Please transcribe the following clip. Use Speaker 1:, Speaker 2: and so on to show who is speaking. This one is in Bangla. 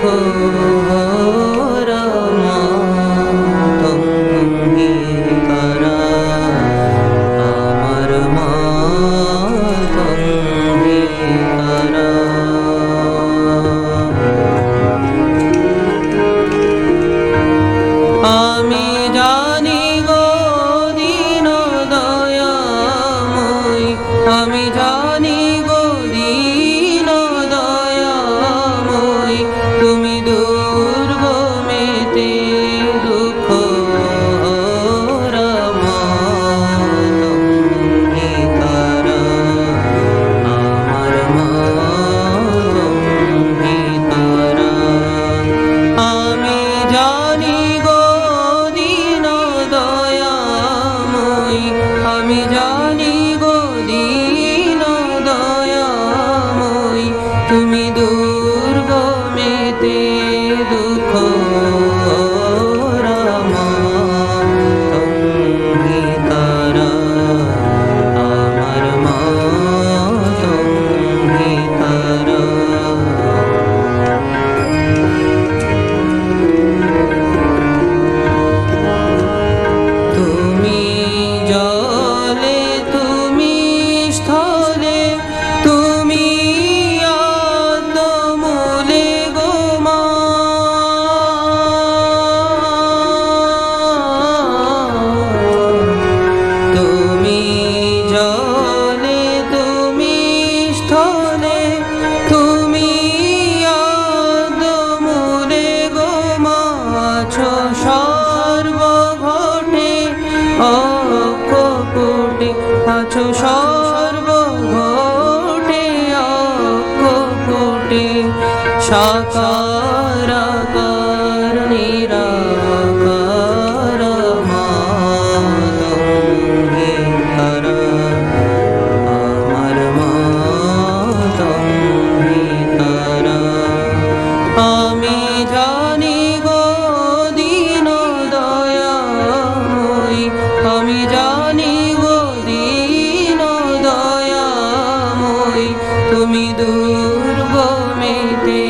Speaker 1: 그 আমি জানি গো দিন দয়াময়। তুমি দু সাকারাকার নিরাকার মাতঙ্গে তারা আমার মাতঙ্গে তারা আমি জানি গো দিন দয়াময়। আমি জানি গো দিন দয়াময়। তুমি দূর মেতে